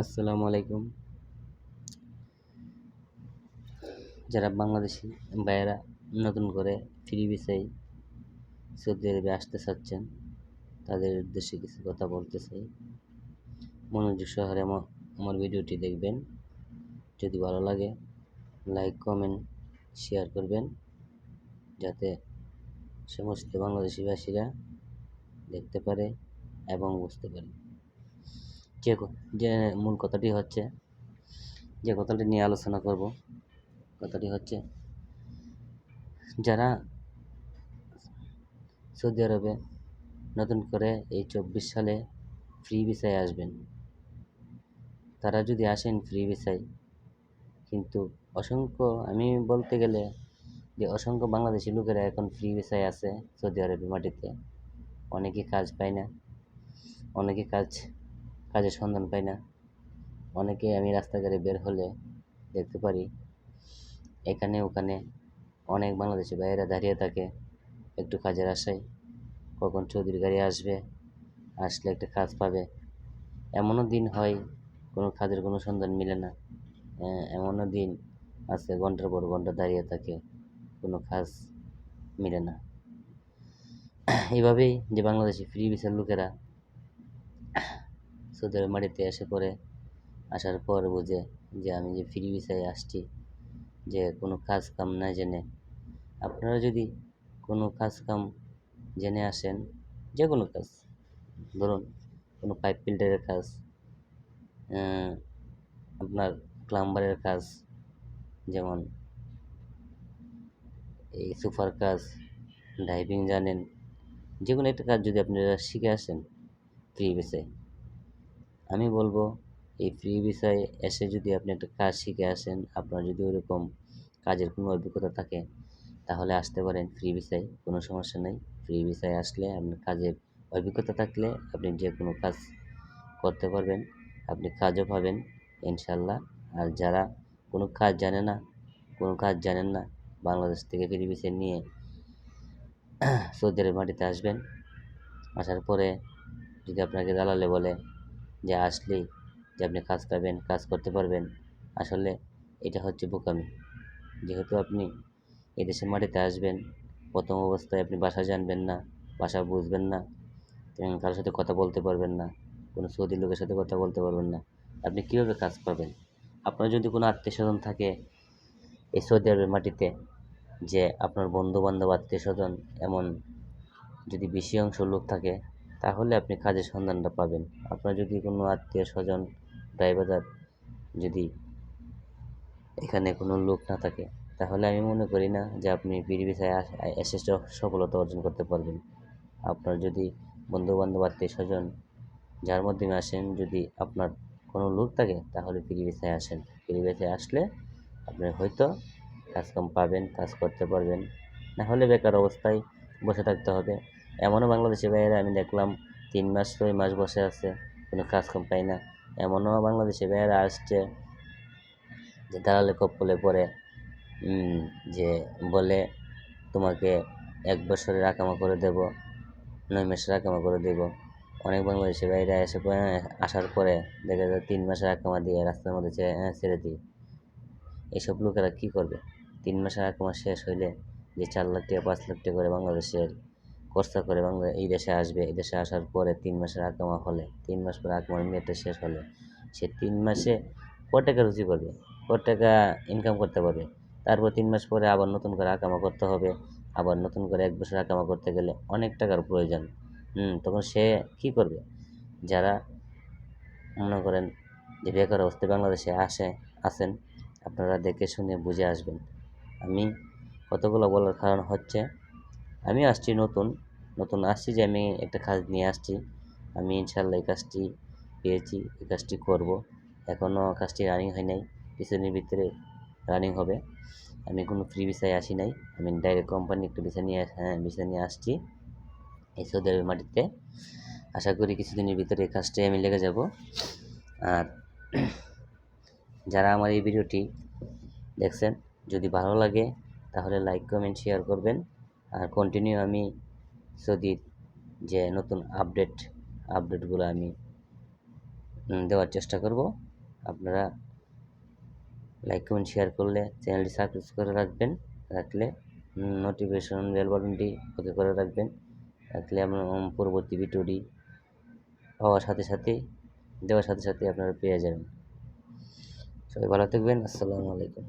আসসালামু আলাইকুম। যারা বাংলাদেশি ভাইয়েরা নতুন করে ফ্রি ভিসায় সৌদি আরবে আসতে চাচ্ছেন, তাদের উদ্দেশ্যে কিছু কথা বলতে চাই। মনোযোগ শহরে আমার ভিডিওটি দেখবেন। যদি ভালো লাগে, লাইক, কমেন্ট, শেয়ার করবেন। যাতে সমস্ত বাংলাদেশিবাসীরা দেখতে পারে এবং বুঝতে পারে। যে যে মূল কথাটি হচ্ছে, যে কথাটি নিয়ে আলোচনা করব, কথাটি হচ্ছে, যারা সৌদি আরবে নতুন করে এই চব্বিশ সালে ফ্রি ভিসায় আসবেন, তারা যদি আসেন ফ্রি ভিসায় কিন্তু অসংখ্য, আমি বলতে গেলে যে অসংখ্য বাংলাদেশি লোকেরা এখন ফ্রি ভিসায় আছে সৌদি আরবের মাটিতে। অনেকে কাজ পায় না, অনেকে কাজ, কাজের সন্ধান পায় না। অনেকে আমি রাস্তাঘাটে বের হলে দেখতে পারি, এখানে ওখানে অনেক বাংলাদেশি ভাইয়েরা দাঁড়িয়ে থাকে একটু কাজের আশায়। কখন চৌধুরী গাড়ি আসবে, আসলে একটা কাজ পাবে। এমনও দিন হয়, কোনো কাজের কোনো সন্ধান মিলে না। এমনও দিন আজকে ঘণ্টার পর ঘণ্টা দাঁড়িয়ে থাকে, কোনো কাজ মিলে না। এইভাবেই যে বাংলাদেশি ফ্রি ভিসার লোকেরা সৌদি আরব মাটিতে এসে পরে আসার পর বোঝে যে আমি যে ফ্রি ভিসায় আসছি, যে কোনো কাজ কাম না জেনে। আপনারা যদি কোনো কাজ কাম জেনে আসেন, যে কোনো কাজ, ধরুন কোনো পাইপ ফিল্টারের কাজ আপনার প্লাম্বারের কাজ, যেমন এই সুপার কাজ ড্রাইভিং জানেন যে কোনো একটা কাজ যদি আপনারা শিখে আসেন ফ্রি ভিসায় আমি বলব এই ফ্রি ভিসায় এসে যদি আপনি একটা কাজ শিখে আসেন, আপনার যদি ওরকম কাজের কোনো অভিজ্ঞতা থাকে, তাহলে আসতে পারেন ফ্রি ভিসায় কোনো সমস্যা নেই। ফ্রি ভিসায় আসলে আপনার কাজের অভিজ্ঞতা থাকলে আপনি যে কোনো কাজ করতে পারবেন, আপনি কাজও পাবেন ইনশাল্লাহ আর যারা কোনো কাজ জানে না, কোনো কাজ জানেন না, বাংলাদেশ থেকে ফ্রি ভিসায় নিয়ে সৌদি আরব মাটিতে আসবেন। আসার পরে যদি আপনাকে দালালে বলে যে আসলেই যে আপনি কাজ পাবেন, কাজ করতে পারবেন, আসলে এটা হচ্ছে বোকামি। যেহেতু আপনি এদেশের মাটিতে আসবেন, প্রথম অবস্থায় আপনি ভাষা জানবেন না ভাষা বুঝবেন না কারোর সাথে কথা বলতে পারবেন না, কোনো সৌদি লোকের সাথে কথা বলতে পারবেন না, আপনি কীভাবে কাজ পাবেন? আপনার যদি কোনো আত্মীয় স্বজন থাকে এই সৌদি আরবের মাটিতে যে আপনার বন্ধু বান্ধব আত্মীয় স্বজন এমন যদি বেশি অংশ লোক থাকে, তাহলে আপনি কাজের সন্ধানটা পাবেন। আপনার যদি কোনো আত্মীয় স্বজন ড্রাইভার যদি এখানে কোনো লোক না থাকে, তাহলে আমি মনে করি না যে আপনি বিড়ি ভিসায় এসে সফলতা অর্জন করতে পারবেন। আপনার যদি বন্ধুবান্ধব আত্মীয় স্বজন যার মাধ্যমে আসেন, যদি আপনার কোনো লোক থাকে, তাহলে ভিসায় আসেন। ভিসায় আসলে আপনি হয়তো কাজকাম পাবেন, কাজ করতে পারবেন। না হলে বেকার অবস্থায় বসে থাকতে হবে। এমনও বাংলাদেশি ভাইয়েরা আমি দেখলাম, তিন মাস, ছয় মাস বসে আছে, কোনো কাজকাম পাই না। এমনও বাংলাদেশি ভাইয়েরা আসছে যে দালালে কপ্পলে পরে যে বলে, তোমাকে এক বছরের আকামা করে দেব, নয় মাসের আকামা করে দেব। অনেক বাংলাদেশি ভাইরা এসে আসার পরে দেখা যায় তিন মাসের আকামা দিয়ে রাস্তার মধ্যে ছেড়ে দিই। এসব লোকেরা কী করবে? তিন মাসের আকামা শেষ হইলে যে চার লাখ টাকা, পাঁচ লাখ টাকা করে বাংলাদেশের খরচা করে বাংলা এই দেশে আসবে, এই দেশে আসার পরে তিন মাসের আকামা হলে, তিন মাস পরে আকামার মেয়েটা শেষ হলে সে তিন মাসে ক টাকা রুজি করবে ক টাকা ইনকাম করতে পারবে? তারপর তিন মাস পরে আবার নতুন করে আকামা করতে হবে, আবার নতুন করে এক বছর আকামা করতে গেলে অনেক টাকার প্রয়োজন। হুম, তখন সে কী করবে? যারা মনে করেন যে বেকার অবস্থায় বাংলাদেশে আসে আসেন আপনারা দেখে শুনে বুঝে আসবেন। আমি কতগুলো বলার কারণ হচ্ছে, আমি আসছি নতুন নতুন আসছি যে আমি একটা কাজ নিয়ে আসছি। আমি ইনশাল্লাহ এই কাজটি পেয়েছি, এই কাজটি করব। এখনও কাজটি রানিং হয় নাই, কিছুদিনের ভিতরে রানিং হবে। আমি কোনো ফ্রি ভিসায় আসি নাই, আমি ডাইরেক্ট কোম্পানি একটু ভিসা নিয়ে হ্যাঁ ভিসা নিয়ে আসছি এই সৌদি আরবের মাটিতে। আশা করি কিছুদিনের ভিতরে এই কাজটি আমি লেগে যাব। আর যারা আমার এই ভিডিওটি দেখছেন যদি ভালো লাগে তাহলে লাইক কমেন্ট শেয়ার করবেন। আর কন্টিনিউ আমি সৌদির যে নতুন আপডেট আপডেটগুলো আমি দেওয়ার চেষ্টা করব। আপনারা লাইক কমেন্ট শেয়ার করলে চ্যানেলটি সাবস্ক্রাইব করে রাখবেন। রাখলে নোটিফিকেশন বেল বাটনটি ওকে করে রাখবেন। রাখলে উম, পরবর্তী ভিডিওটি পাওয়ার সাথে সাথে দেওয়ার সাথে সাথে আপনারা পেয়ে যাবেন। সবাই ভালো থাকবেন। আসসালামু আলাইকুম।